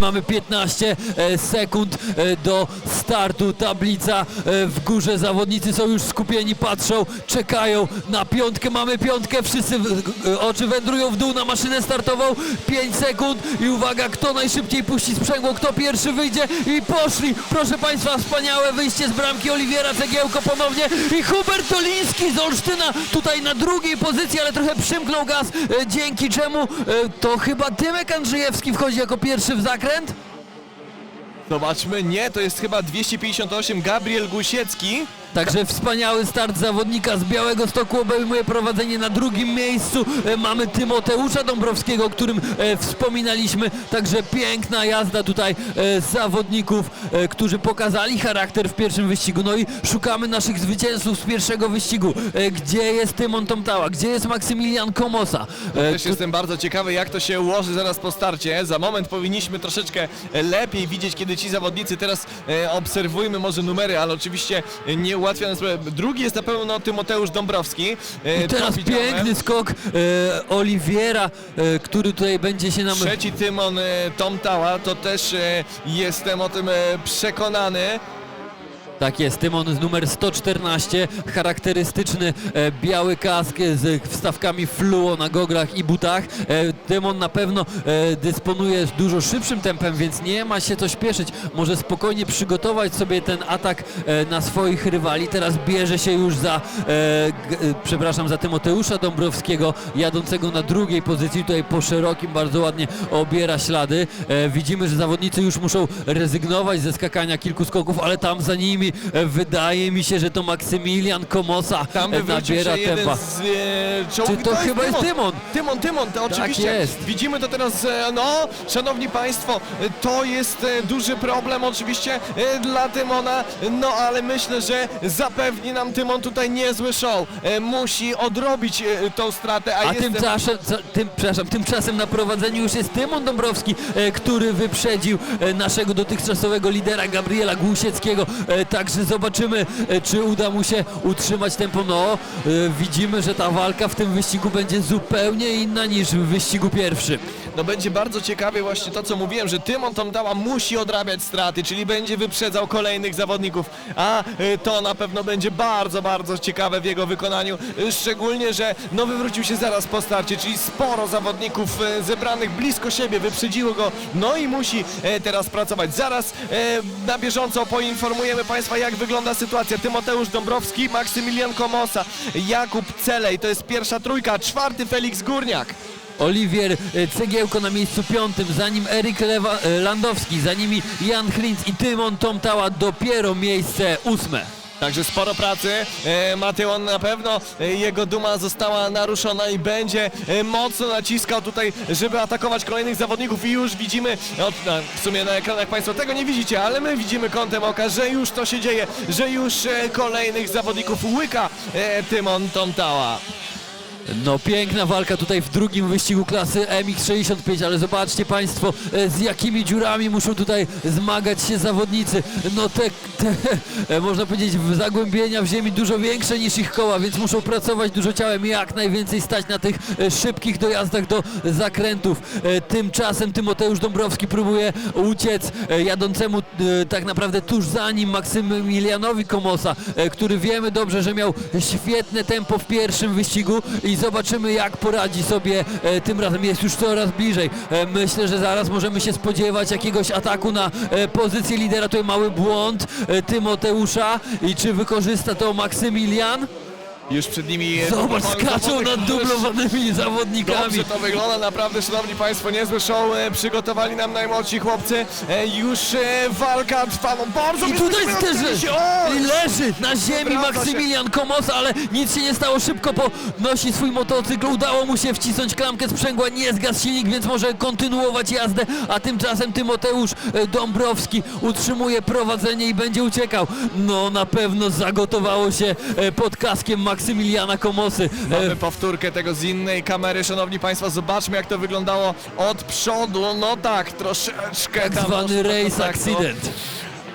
Mamy 15 e, sekund e, do startu. Tablica e, w górze. Zawodnicy są już skupieni, patrzą, czekają na piątkę. Mamy piątkę. Wszyscy oczy wędrują w dół na maszynę startową. 5 sekund i uwaga, kto najszybciej puści sprzęgło, kto pierwszy wyjdzie i poszli. Proszę Państwa, wspaniałe wyjście z bramki Oliwiera Cegiełko ponownie i Hubert Toliński z Olsztyna tutaj na drugiej pozycji, ale trochę przymknął gaz, dzięki czemu to chyba Tymek Andrzejewski wchodzi jako pierwszy w zakręt. Zobaczmy, nie, to jest chyba 258 Gabriel Gusiecki. Także wspaniały start zawodnika z Białego Stoku obejmuje prowadzenie na drugim miejscu. E, Mamy Tymoteusza Dąbrowskiego, o którym e, wspominaliśmy. Także piękna jazda tutaj e, zawodników, którzy pokazali charakter w pierwszym wyścigu. No i szukamy naszych zwycięzców z pierwszego wyścigu. Gdzie jest Tymon Tomtała? Gdzie jest Maksymilian Komosa? Też jestem bardzo ciekawy, jak to się ułoży zaraz po starcie. Za moment powinniśmy troszeczkę lepiej widzieć, kiedy ci zawodnicy teraz obserwujmy może numery, ale oczywiście nie ułatwia nam sprawy. Drugi jest na pewno Tymoteusz Dąbrowski. E, I teraz to piękny skok e, Oliwiera, e, który tutaj będzie się nam... Trzeci Tymon e, Tomtała, to też e, jestem o tym e, przekonany. Tak jest, Tymon z numer 114, charakterystyczny e, biały kask z wstawkami fluo na goglach i butach. E, Tymon na pewno e, dysponuje dużo szybszym tempem, więc nie ma się co śpieszyć. Może spokojnie przygotować sobie ten atak na swoich rywali. Teraz bierze się już za, przepraszam, za Tymoteusza Dąbrowskiego, jadącego na drugiej pozycji. Tutaj po szerokim bardzo ładnie obiera ślady. Widzimy, że zawodnicy już muszą rezygnować ze skakania kilku skoków, ale tam za nimi e, wydaje mi się, że to Maksymilian Komosa Tam e, wywrócił nabiera tempa. z e, czołg... Czy to chyba jest Tymon? Tymon, Tymon, to oczywiście. jest. Widzimy to teraz, e, no, szanowni państwo, to jest duży problem oczywiście dla Tymona, no ale myślę, że zapewni nam Tymon tutaj niezły show. Musi odrobić tą stratę, a, A jestem... tymczasem, tym, przepraszam, tymczasem na prowadzeniu już jest Tymon Dąbrowski, który wyprzedził naszego dotychczasowego lidera Gabriela Głusieckiego. E, także zobaczymy, e, czy uda mu się utrzymać tempo. No, e, widzimy, że ta walka w tym wyścigu będzie zupełnie inna niż w wyścigu pierwszym. No będzie bardzo ciekawie właśnie to, co mówiłem, że Tymon Tomdała musi odrabiać straty, czyli będzie wyprzedzał kolejnych zawodników, a y, to na pewno będzie bardzo, bardzo ciekawe w jego wykonaniu, szczególnie, że no wywrócił się zaraz po starcie, czyli sporo zawodników zebranych blisko siebie wyprzedziło go, no i musi e, teraz pracować. Zaraz e, na bieżąco poinformujemy Państwa, jak wygląda sytuacja. Tymoteusz Dąbrowski, Maksymilian Komosa, Jakub Celej, to jest pierwsza trójka, czwarty Felix Górniak. Oliwier e, Cegiełko na miejscu piątym, za nim Eryk e, Landowski, za nimi Jan Hlinc i Tymon Tomtała dopiero miejsce ósme. Także sporo pracy. E, Mateusz na pewno e, jego duma została naruszona i będzie e, mocno naciskał tutaj, żeby atakować kolejnych zawodników i już widzimy, no, w sumie na ekranach Państwo tego nie widzicie, ale my widzimy kątem oka, że już to się dzieje, że już e, kolejnych zawodników łyka e, Tymon Tomtała. No piękna walka tutaj w drugim wyścigu klasy MX65, ale zobaczcie Państwo e, z jakimi dziurami muszą tutaj zmagać się zawodnicy. No te, te e, można powiedzieć zagłębienia w ziemi dużo większe niż ich koła, więc muszą pracować dużo ciałem i jak najwięcej stać na tych e, szybkich dojazdach do zakrętów. Tymczasem Tymoteusz Dąbrowski próbuje uciec jadącemu tak naprawdę tuż za nim Maksymilianowi Komosa, który wiemy dobrze, że miał świetne tempo w pierwszym wyścigu i zobaczymy jak poradzi sobie e, tym razem. Jest już coraz bliżej. E, Myślę, że zaraz możemy się spodziewać jakiegoś ataku na e, pozycję lidera. Tutaj mały błąd Tymoteusza i czy wykorzysta to Maksymilian? Już przed nimi... Zobacz, skaczą nad dublowanymi zawodnikami. Dobrze to wygląda, naprawdę, szanowni państwo, niezły show e, przygotowali nam najmłodsi chłopcy. E, już e, walka trwa, no bardzo I blisko tutaj się też. O! i leży na ziemi się. Maksymilian Komosa, ale nic się nie stało, szybko podnosi swój motocykl, udało mu się wcisnąć klamkę sprzęgła, nie zgasł silnik, więc może kontynuować jazdę, a tymczasem Tymoteusz e, Dąbrowski utrzymuje prowadzenie i będzie uciekał. No na pewno zagotowało się e, pod kaskiem Maksymiliana Komosy. E, Mamy powtórkę tego z innej kamery, szanowni państwo, zobaczmy jak to wyglądało od przodu. No tak, troszeczkę Tak tam zwany race tak, no. accident.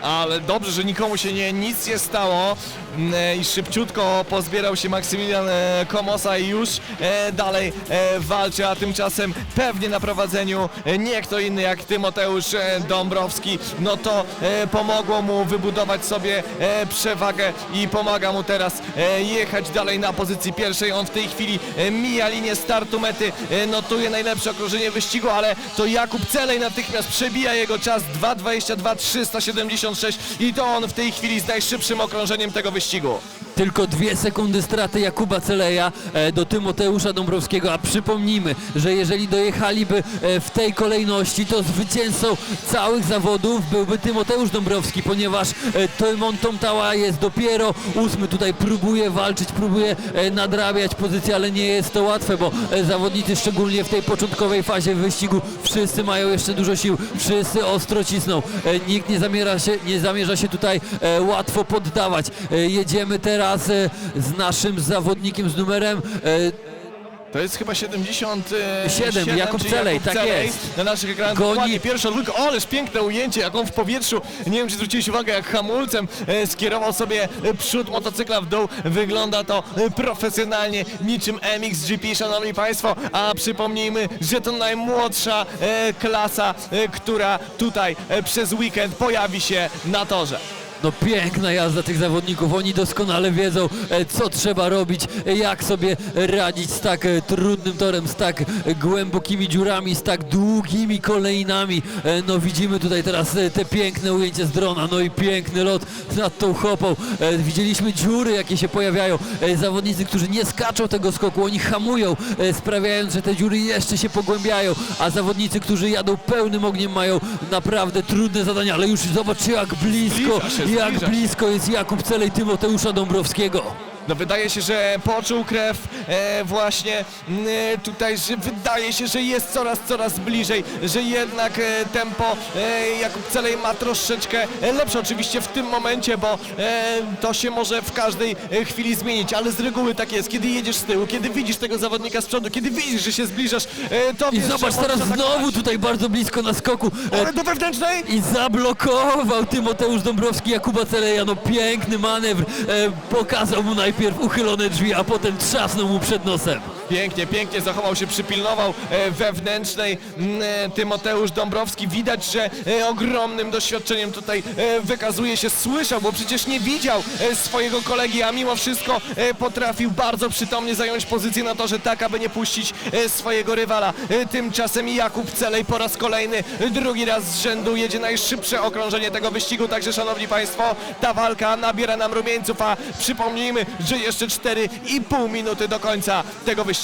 Ale dobrze, że nikomu się nie, nic nie stało. Mm, e, i szybciutko pozbierał się Maksymilian e, Komosa i już e, dalej walczy, a tymczasem pewnie na prowadzeniu nie kto inny jak Tymoteusz Dąbrowski, no to pomogło mu wybudować sobie przewagę i pomaga mu teraz jechać dalej na pozycji pierwszej. On w tej chwili mija linię startu mety, notuje najlepsze okrążenie wyścigu, ale to Jakub Celej natychmiast przebija jego czas 2.22 376 i to on w tej chwili z najszybszym okrążeniem tego wyścigu. ブ七五 Tylko dwie sekundy straty Jakuba Celeja e, do Tymoteusza Dąbrowskiego, a przypomnijmy, że jeżeli dojechaliby e, w tej kolejności, to zwycięzcą całych zawodów byłby Tymoteusz Dąbrowski, ponieważ e, Tymon Tomtała jest dopiero ósmy, tutaj próbuje walczyć, próbuje nadrabiać pozycję, ale nie jest to łatwe, bo zawodnicy szczególnie w tej początkowej fazie wyścigu wszyscy mają jeszcze dużo sił, wszyscy ostro cisną, nikt nie zamierza się, nie zamierza się tutaj łatwo poddawać. Jedziemy teraz e, z naszym zawodnikiem z numerem e, To jest chyba 77 Siedem, Jakub czy Celej, Jakub tak Celej. jest. Na naszych ekranach Goni- dokładnie pierwsza odwrótka. O, ależ piękne ujęcie, jak on w powietrzu. Nie wiem, czy zwróciłeś uwagę, jak hamulcem e, skierował sobie e, przód motocykla w dół. Wygląda to profesjonalnie, niczym MXGP, szanowni państwo. A przypomnijmy, że to najmłodsza klasa, która tutaj przez weekend pojawi się na torze. No piękna jazda tych zawodników, oni doskonale wiedzą e, co trzeba robić, e, jak sobie radzić z tak e, trudnym torem, z tak głębokimi dziurami, z tak długimi kolejnami. No widzimy tutaj teraz te piękne ujęcie z drona, no i piękny lot nad tą hopą. E, Widzieliśmy dziury jakie się pojawiają, zawodnicy, którzy nie skaczą tego skoku, oni hamują, sprawiając, że te dziury jeszcze się pogłębiają, a zawodnicy, którzy jadą pełnym ogniem mają naprawdę trudne zadania, ale już zobaczcie jak blisko, jak blisko jest Jakub Celej Tymoteusza Dąbrowskiego. No wydaje się, że poczuł krew e, właśnie e, tutaj, że wydaje się, że jest coraz, coraz bliżej, że jednak e, tempo e, Jakub Celej ma troszeczkę e, lepsze oczywiście w tym momencie, bo e, to się może w każdej e, chwili zmienić, ale z reguły tak jest, kiedy jedziesz z tyłu, kiedy widzisz tego zawodnika z przodu, kiedy widzisz, że się zbliżasz, e, to I wiesz, zobacz teraz możesz znowu tutaj bardzo blisko na skoku. E, Ale do wewnętrznej! I zablokował Tymoteusz Dąbrowski Jakuba Celeja. No piękny manewr. E, pokazał mu najpierw uchylone drzwi, a potem trzasnął mu przed nosem. Pięknie, pięknie zachował się, przypilnował e, wewnętrznej e, Tymoteusz Dąbrowski. Widać, że e, ogromnym doświadczeniem tutaj wykazuje się, słyszał, bo przecież nie widział swojego kolegi, a mimo wszystko potrafił bardzo przytomnie zająć pozycję na torze, tak aby nie puścić swojego rywala. Tymczasem Jakub Celej po raz kolejny, drugi raz z rzędu jedzie najszybsze okrążenie tego wyścigu, także szanowni państwo, ta walka nabiera nam rumieńców, a przypomnijmy, że jeszcze 4,5 minuty do końca tego wyścigu.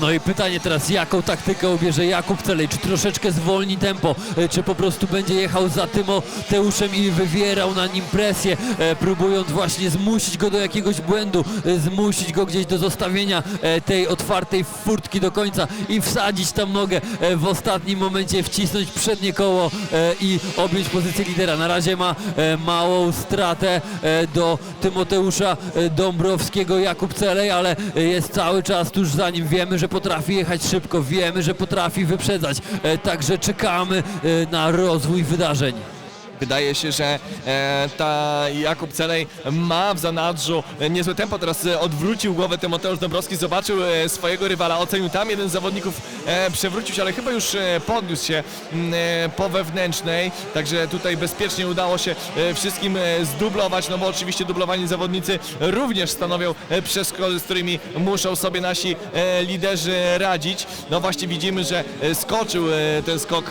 No i pytanie teraz, jaką taktykę ubierze Jakub Celej? Czy troszeczkę zwolni tempo, e, czy po prostu będzie jechał za Tymoteuszem i wywierał na nim presję, e, próbując właśnie zmusić go do jakiegoś błędu, e, zmusić go gdzieś do zostawienia tej otwartej furtki do końca i wsadzić tam nogę w ostatnim momencie, wcisnąć przednie koło i objąć pozycję lidera. Na razie ma małą stratę do Tymoteusza Dąbrowskiego Jakub Celej, ale jest cały czas tuż za nim. Wiemy, że potrafi jechać szybko, wiemy, że potrafi wyprzedzać. E, Także czekamy e, na rozwój wydarzeń. Wydaje się, że e, ta Jakub Celej ma w zanadrzu e, niezłe tempo. Teraz e, odwrócił głowę Tymoteusz Dąbrowski, zobaczył swojego rywala, ocenił tam. Jeden z zawodników przewrócił się, ale chyba już podniósł się m, e, po wewnętrznej. Także tutaj bezpiecznie udało się wszystkim zdublować, no bo oczywiście dublowani zawodnicy również stanowią przeszkody, z którymi muszą sobie nasi liderzy radzić. No właśnie widzimy, że skoczył ten skok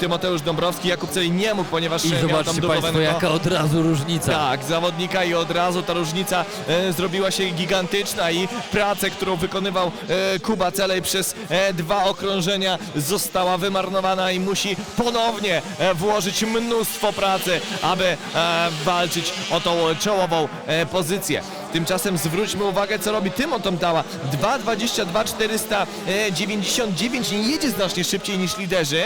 Tymoteusz Dąbrowski. Jakub Celej nie mógł, ponieważ I zobaczcie Państwo, jaka od razu różnica. Tak, zawodnika i od razu ta różnica e, zrobiła się gigantyczna i pracę, którą wykonywał e, Kuba Celej przez e, dwa okrążenia została wymarnowana i musi ponownie e, włożyć mnóstwo pracy, aby e, walczyć o tą czołową e, pozycję. Tymczasem zwróćmy uwagę, co robi Tymon Tomtała. 2.22 499 nie jedzie znacznie szybciej niż liderzy.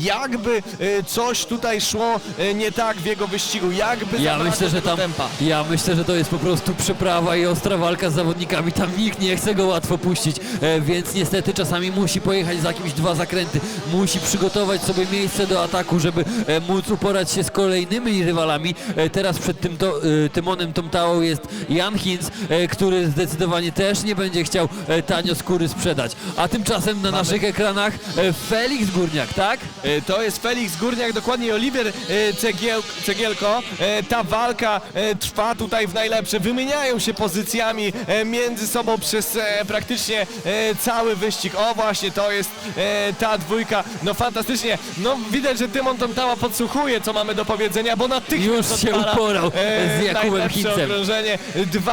Jakby e, coś tutaj szło e, nie tak w jego wyścigu, jakby Ja myślę, że tam, tempa. ja myślę, że to jest po prostu przeprawa i ostra walka z zawodnikami. Tam nikt nie chce go łatwo puścić, e, więc niestety czasami musi pojechać za jakieś dwa zakręty. Musi przygotować sobie miejsce do ataku, żeby e, móc uporać się z kolejnymi rywalami. E, teraz przed tym to, e, Tymonem Tomtałą jest Jan Hinz, e, który zdecydowanie też nie będzie chciał e, tanio skóry sprzedać. A tymczasem na naszych ekranach e, Felix Górniak, tak? To jest Felix Górniak, dokładnie Oliwier e, Cegiel, Cegielko. Ta walka trwa tutaj w najlepsze. Wymieniają się pozycjami między sobą przez praktycznie cały wyścig. O właśnie, to jest ta dwójka. No fantastycznie. No widać, że Tymon Tomtała podsłuchuje, co mamy do powiedzenia, bo natychmiast Już się uporał z Jakubem najlepsze Hinzem.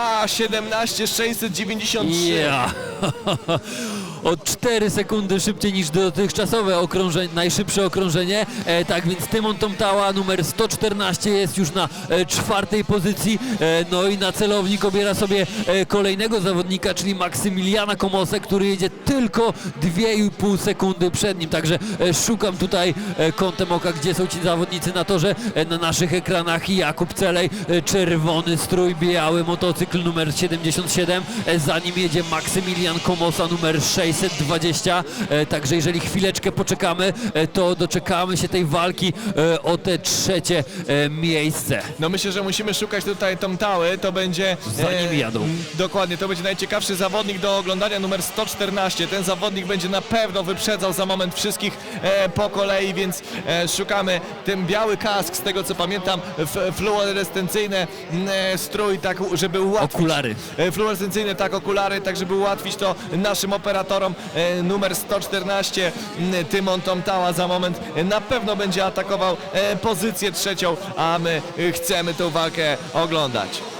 Okrążenie 2.17 693. Ja. O 4 sekundy szybciej niż dotychczasowe okrążenie, najszybsze okrążenie. E, tak więc Tymon Tomtała numer 114 jest już na e, czwartej pozycji. E, no i na celownik obiera sobie e, kolejnego zawodnika, czyli Maksymiliana Komosę, który jedzie tylko 2,5 sekundy przed nim. Także e, szukam tutaj e, kątem oka, gdzie są ci zawodnicy na torze. E, na naszych ekranach Jakub Celej, e, czerwony strój, biały motocykl numer 77. E, za nim jedzie Maksymilian Komosa numer 620. E, także jeżeli chwileczkę poczekamy, e, to doczekamy się tej walki e, o te trzecie e, miejsce. No myślę, że musimy szukać tutaj Tomtały, to będzie... Za nimi jadą. m, Dokładnie, to będzie najciekawszy zawodnik do oglądania, numer 114. Ten zawodnik będzie na pewno wyprzedzał za moment wszystkich e, po kolei, więc e, szukamy ten biały kask, z tego co pamiętam, f, fluorescencyjny m, e, strój, tak żeby ułatwić... Okulary. E, Fluorescencyjne, tak, okulary, tak żeby ułatwić to naszym operatorom. E, Numer 114, m, Tymon Tomtała za moment e, na pewno będzie atakował e, pozycję trzecią, a my chcemy tę walkę oglądać.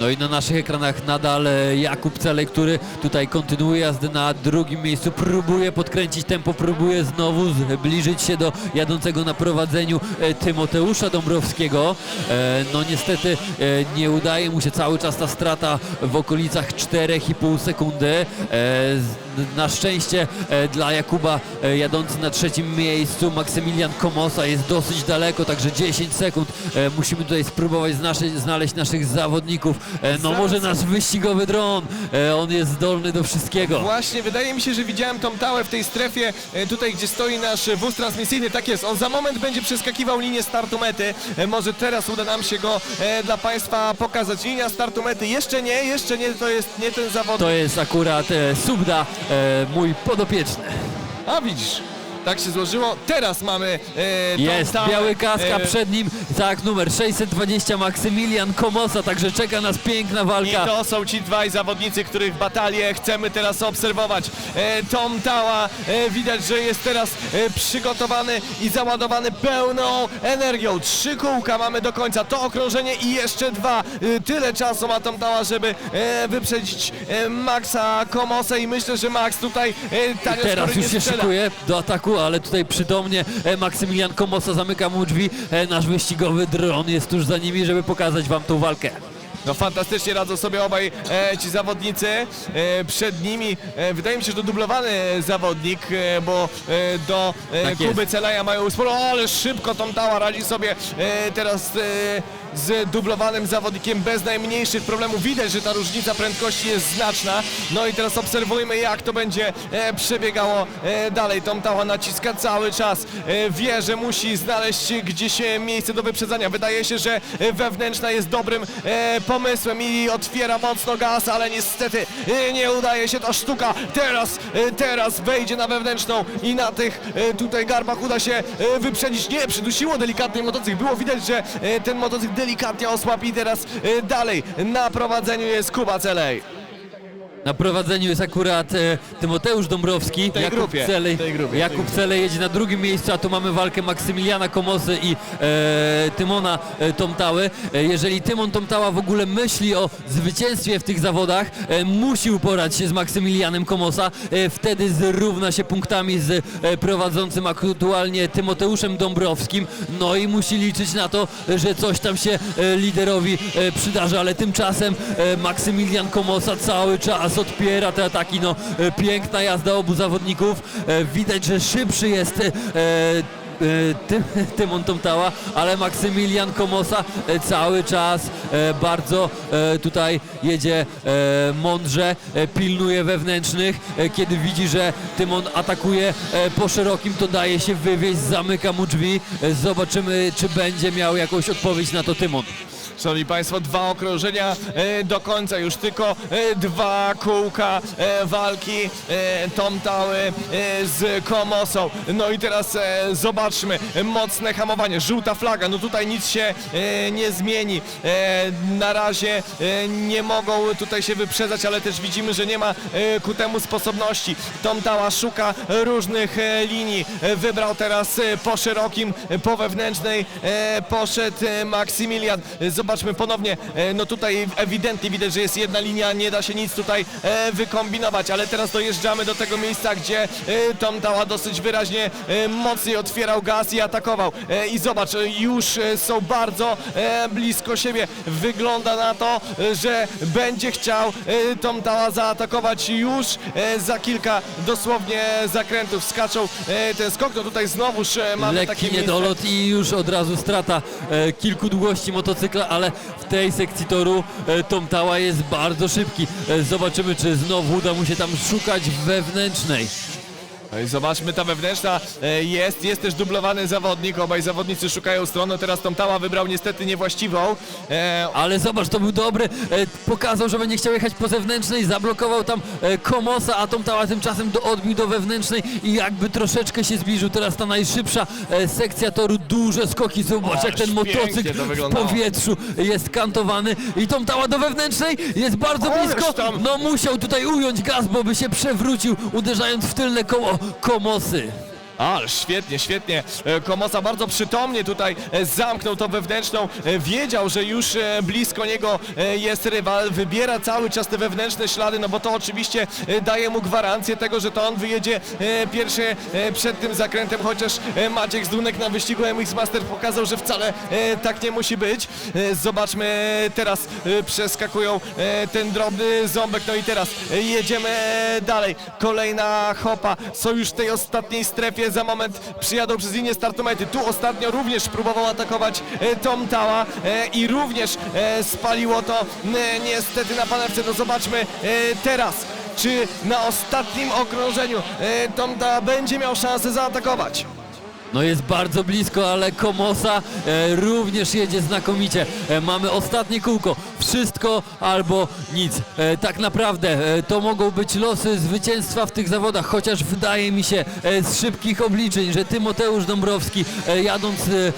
No i na naszych ekranach nadal e, Jakub Celej, który tutaj kontynuuje jazdę na drugim miejscu, próbuje podkręcić tempo, próbuje znowu zbliżyć się do jadącego na prowadzeniu e, Tymoteusza Dąbrowskiego. E, No niestety nie udaje mu się cały czas ta strata w okolicach 4,5 sekundy. Na szczęście dla Jakuba jadący na trzecim miejscu Maksymilian Komosa jest dosyć daleko, także 10 sekund. Musimy tutaj spróbować znaleźć naszych zawodników. E, No może nasz wyścigowy dron, E, on jest zdolny do wszystkiego. Właśnie, wydaje mi się, że widziałem Tomtałę w tej strefie, e, tutaj gdzie stoi nasz wóz transmisyjny, tak jest, on za moment będzie przeskakiwał linię startu mety, może teraz uda nam się go dla Państwa pokazać. Linia startu mety, jeszcze nie, jeszcze nie, to jest nie ten zawodnik. To jest akurat Subda, mój podopieczny. A widzisz, tak się złożyło. Teraz mamy e, Jest Tomtałę, biały kask, a e, przed nim tak numer 620 Maksymilian Komosa, także czeka nas piękna I walka. to są ci dwaj zawodnicy, których batalię chcemy teraz obserwować. E, Tom Tała e, widać, że jest teraz e, przygotowany i załadowany pełną energią. Trzy kółka mamy do końca, to okrążenie i jeszcze dwa. E, tyle czasu ma Tom Tała, żeby e, wyprzedzić e, Maxa Komosę i myślę, że Max tutaj e, tanio Teraz skóry już nie się szykuje do ataku, ale tutaj przytomnie e, Maksymilian Komosa zamyka mu drzwi. E, Nasz wyścigowy dron jest tuż za nimi, żeby pokazać wam tą walkę. No fantastycznie radzą sobie obaj e, ci zawodnicy. E, przed nimi e, wydaje mi się, że to dublowany zawodnik, e, bo e, do e, Tak. Kuby Celeja mają sporo, ale szybko Tom Tała radzi sobie e, teraz e, z dublowanym zawodnikiem bez najmniejszych problemów. Widać, że ta różnica prędkości jest znaczna. No i teraz obserwujmy jak to będzie e, przebiegało e, dalej. Tom Tała naciska cały czas. E, wie, że musi znaleźć gdzieś miejsce do wyprzedzania. Wydaje się, że wewnętrzna jest dobrym pomysłem i otwiera mocno gaz, ale niestety nie udaje się ta sztuka. Teraz, teraz wejdzie na wewnętrzną i na tych tutaj garbach uda się wyprzedzić. Nie, przydusiło delikatnie motocykl. Było widać, że ten motocykl delikatnie osłabł i teraz e, dalej na prowadzeniu jest Kuba Celej. Na prowadzeniu jest akurat e, Tymoteusz Dąbrowski. tej Jakub grupie, Celej, tej grupie, tej Jakub grupie. Celej jedzie na drugim miejscu, a tu mamy walkę Maksymiliana Komosy i e, Tymona e, Tomtały. E, jeżeli Tymon Tomtała w ogóle myśli o zwycięstwie w tych zawodach, e, musi uporać się z Maksymilianem Komosa. E, wtedy zrówna się punktami z e, prowadzącym aktualnie Tymoteuszem Dąbrowskim. No i musi liczyć na to, że coś tam się e, liderowi e, przydarzy, ale tymczasem e, Maksymilian Komosa cały czas odpiera te ataki. No, e, piękna jazda obu zawodników. E, widać, że szybszy jest e, Ty, Tymon Tomtała, ale Maksymilian Komosa cały czas bardzo tutaj jedzie mądrze, pilnuje wewnętrznych, kiedy widzi, że Tymon atakuje po szerokim, to daje się wywieźć, zamyka mu drzwi. Zobaczymy, czy będzie miał jakąś odpowiedź na to Tymon. Szanowni Państwo, dwa okrążenia e, do końca, już tylko e, dwa kółka e, walki Tomtały z Komosą. No i teraz zobaczmy, mocne hamowanie, żółta flaga, no tutaj nic się nie zmieni. Na razie nie mogą tutaj się wyprzedzać, ale też widzimy, że nie ma ku temu sposobności. Tomtała szuka różnych linii, wybrał teraz po szerokim, po wewnętrznej, poszedł Maksymilian. Zobaczmy ponownie, e, no tutaj ewidentnie widać, że jest jedna linia, nie da się nic tutaj e, wykombinować, ale teraz dojeżdżamy do tego miejsca, gdzie e, Tomtała dosyć wyraźnie mocniej otwierał gaz i atakował. I zobacz, już są bardzo blisko siebie. Wygląda na to, że będzie chciał e, Tomtała zaatakować już za kilka dosłownie zakrętów. Skaczą ten skok, no tutaj znowuż mamy takie Lekki miejsce. niedolot i już od razu strata kilku długości motocykla, ale w tej sekcji toru e, Tomtała jest bardzo szybki. E, zobaczymy, czy znowu uda mu się tam szukać wewnętrznej. No zobaczmy, ta wewnętrzna. E, jest, jest też dublowany zawodnik, obaj zawodnicy szukają strony, teraz Tomtała wybrał niestety niewłaściwą. E, Ale zobacz, to był dobry, e, pokazał, że będzie chciał jechać po zewnętrznej, zablokował tam Komosa, a Tomtała tymczasem do, odbił do wewnętrznej. I jakby troszeczkę się zbliżył. Teraz ta najszybsza sekcja toru, duże skoki, zobacz jak ten motocykl to w powietrzu jest kantowany. I Tomtała do wewnętrznej jest bardzo blisko, no musiał tutaj ująć gaz, bo by się przewrócił, uderzając w tylne koło Komosy. Ale świetnie, świetnie. E, Komosa bardzo przytomnie tutaj e, zamknął tą wewnętrzną. E, Wiedział, że już blisko niego jest rywal. Wybiera cały czas te wewnętrzne ślady, no bo to oczywiście daje mu gwarancję tego, że to on wyjedzie pierwszy przed tym zakrętem, chociaż Maciek Zdunek na wyścigu MX Master pokazał, że wcale tak nie musi być. Zobaczmy teraz przeskakują ten drobny ząbek, no i teraz jedziemy dalej. Kolejna hopa. Są już w tej ostatniej strefie. Za moment przyjadą przez linię startomety. Tu ostatnio również próbował atakować e, Tom Tała e, i również e, spaliło to niestety na panewce. No zobaczmy teraz. Czy na ostatnim okrążeniu Tom Tała będzie miał szansę zaatakować? No jest bardzo blisko, ale Komosa e, również jedzie znakomicie. E, mamy ostatnie kółko. Wszystko albo nic. E, tak naprawdę e, to mogą być losy zwycięstwa w tych zawodach, chociaż wydaje mi się e, z szybkich obliczeń, że Tymoteusz Dąbrowski e, jadąc, e,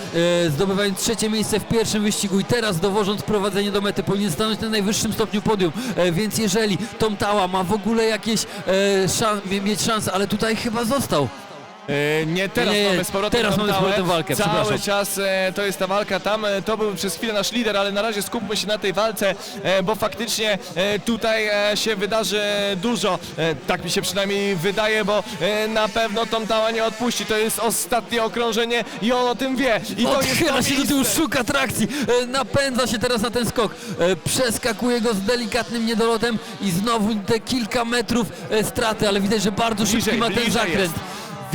e, zdobywając trzecie miejsce w pierwszym wyścigu i teraz dowożąc prowadzenie do mety powinien stanąć na najwyższym stopniu podium. E, więc jeżeli Tom Tała ma w ogóle jakieś e, szan mieć ale tutaj chyba został. E, nie, teraz Nie, nie, mamy z powrotem teraz tą mamy z tałę. powrotem walkę, Cały przepraszam. czas e, to jest ta walka tam, e, to był przez chwilę nasz lider, ale na razie skupmy się na tej walce, e, bo faktycznie e, tutaj e, się wydarzy dużo. E, tak mi się przynajmniej wydaje, bo e, na pewno Tom Tała nie odpuści. To jest ostatnie okrążenie i on o tym wie. I to jest Odchyla to się do tyłu, miejsce. szuka trakcji, e, napędza się teraz na ten skok, e, przeskakuje go z delikatnym niedolotem i znowu te kilka metrów e, straty, ale widać, że bardzo szybki Bliżej, ma ten bliżej zakręt. jest.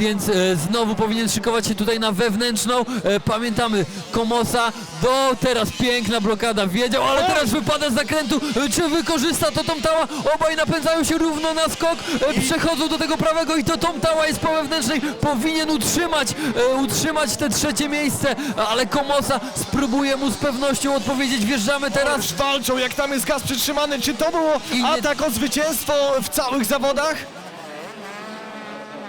Więc e, znowu powinien szykować się tutaj na wewnętrzną. E, pamiętamy, Komosa do teraz piękna blokada. Wiedział, ale teraz wypada z zakrętu. E, czy wykorzysta to Tomtała? Obaj napędzają się równo na skok. E, przechodzą do tego prawego i to Tomtała jest po wewnętrznej. Powinien utrzymać, e, utrzymać te trzecie miejsce, ale Komosa spróbuje mu z pewnością odpowiedzieć. Wjeżdżamy teraz. Walczą, jak tam jest gaz przytrzymany. Czy to było I nie- atak o zwycięstwo w całych zawodach?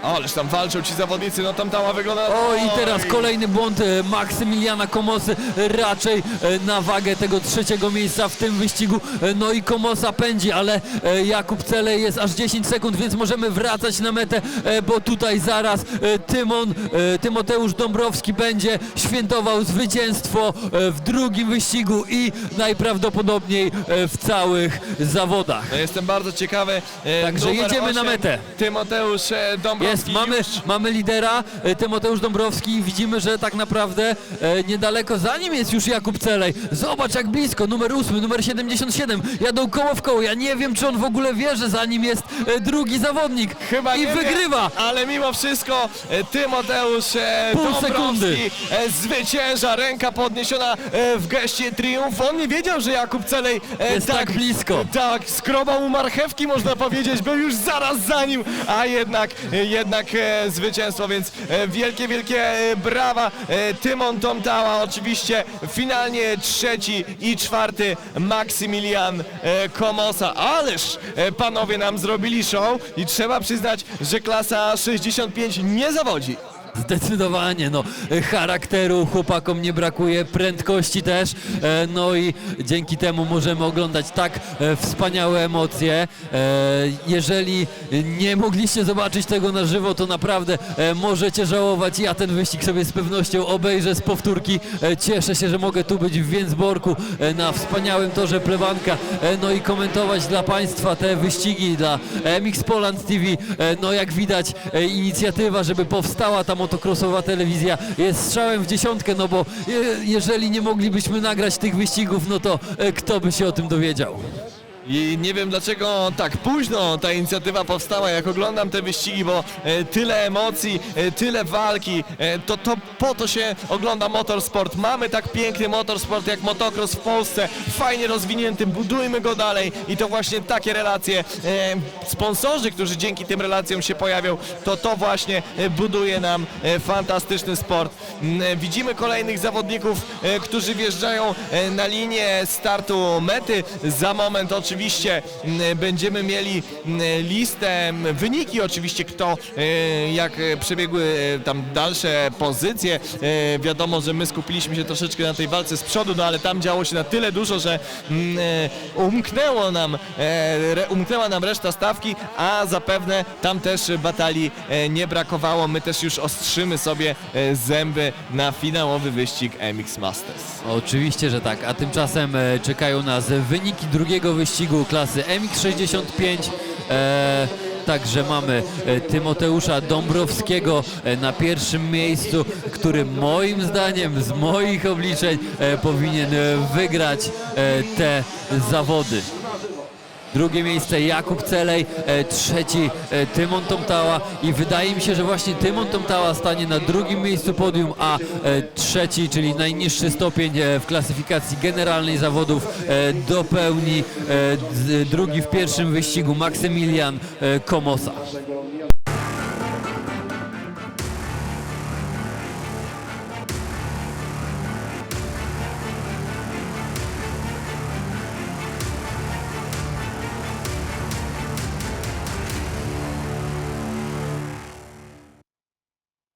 Ależ tam walczą ci zawodnicy, no tam tała wygląda... O i teraz kolejny błąd e, Maksymiliana Komosy, e, raczej e, na wagę tego trzeciego miejsca w tym wyścigu. E, No i Komosa pędzi, ale e, Jakub Cele jest aż 10 sekund, więc możemy wracać na metę, e, bo tutaj zaraz e, Tymon, e, Tymoteusz Dąbrowski będzie świętował zwycięstwo e, w drugim wyścigu i najprawdopodobniej e, w całych zawodach. No jestem bardzo ciekawy. e, Także numer jedziemy na osiem, metę. Tymoteusz e, Dąbrowski Jest, mamy, mamy lidera, e, Tymoteusz Dąbrowski i widzimy, że tak naprawdę e, niedaleko za nim jest już Jakub Celej. Zobacz jak blisko, numer 8, numer 77, jadą koło w koło. Ja nie wiem, czy on w ogóle wie, że za nim jest e, drugi zawodnik Chyba i nie wie, wygrywa. ale mimo wszystko e, Tymoteusz e, Pół Dąbrowski sekundy. e, zwycięża, ręka podniesiona e, w geście triumfu. On nie wiedział, że Jakub Celej e, Jest tak blisko. Tak, skrobał mu marchewki można powiedzieć, był już zaraz za nim, a jednak, e, jednak e, zwycięstwo, więc e, wielkie, wielkie e, brawa Tymon Tomtała, oczywiście finalnie trzeci i czwarty Maksymilian Komosa, ależ panowie nam zrobili show i trzeba przyznać, że klasa 65 nie zawodzi. Zdecydowanie, no charakteru chłopakom nie brakuje, prędkości też, e, no i dzięki temu możemy oglądać tak e, wspaniałe emocje. E, jeżeli nie mogliście zobaczyć tego na żywo, to naprawdę możecie żałować. Ja ten wyścig sobie z pewnością obejrzę z powtórki. Cieszę się, że mogę tu być w Więcborku na wspaniałym torze plebanka, e, no i komentować dla Państwa te wyścigi, dla MX Poland TV. No jak widać inicjatywa, żeby powstała ta motocrossowa telewizja jest strzałem w dziesiątkę, no bo jeżeli nie moglibyśmy nagrać tych wyścigów, no to e, kto by się o tym dowiedział? I nie wiem dlaczego tak późno ta inicjatywa powstała, jak oglądam te wyścigi, bo e, tyle emocji, e, tyle walki, e, to, to po to się ogląda motorsport. Mamy tak piękny motorsport jak motocross w Polsce, fajnie rozwinięty, budujmy go dalej i to właśnie takie relacje, sponsorzy, którzy dzięki tym relacjom się pojawią, to to właśnie buduje nam fantastyczny sport. Mm, Widzimy kolejnych zawodników, którzy wjeżdżają na linię startu mety. Za moment oczywiście mm, będziemy mieli listę, wyniki oczywiście, kto, e, jak e, przebiegły e, tam dalsze pozycje. Wiadomo, że my skupiliśmy się troszeczkę na tej walce z przodu, no ale tam działo się na tyle dużo, że umknęło nam, umknęła nam reszta stawki, a zapewne tam też batalii nie brakowało. My też już ostrzymy sobie zęby na finałowy wyścig MX Masters. Oczywiście, że tak, a tymczasem czekają nas wyniki drugiego wyścigu klasy MX65. E, Także mamy e, Tymoteusza Dąbrowskiego e, na pierwszym miejscu, który moim zdaniem, z moich obliczeń, e, powinien wygrać te zawody. Drugie miejsce Jakub Celej, e, trzeci e, Tymon Tomtała i wydaje mi się, że właśnie Tymon Tomtała stanie na drugim miejscu podium, a e, trzeci, czyli najniższy stopień w klasyfikacji generalnej zawodów dopełni drugi w pierwszym wyścigu Maksymilian Komosa.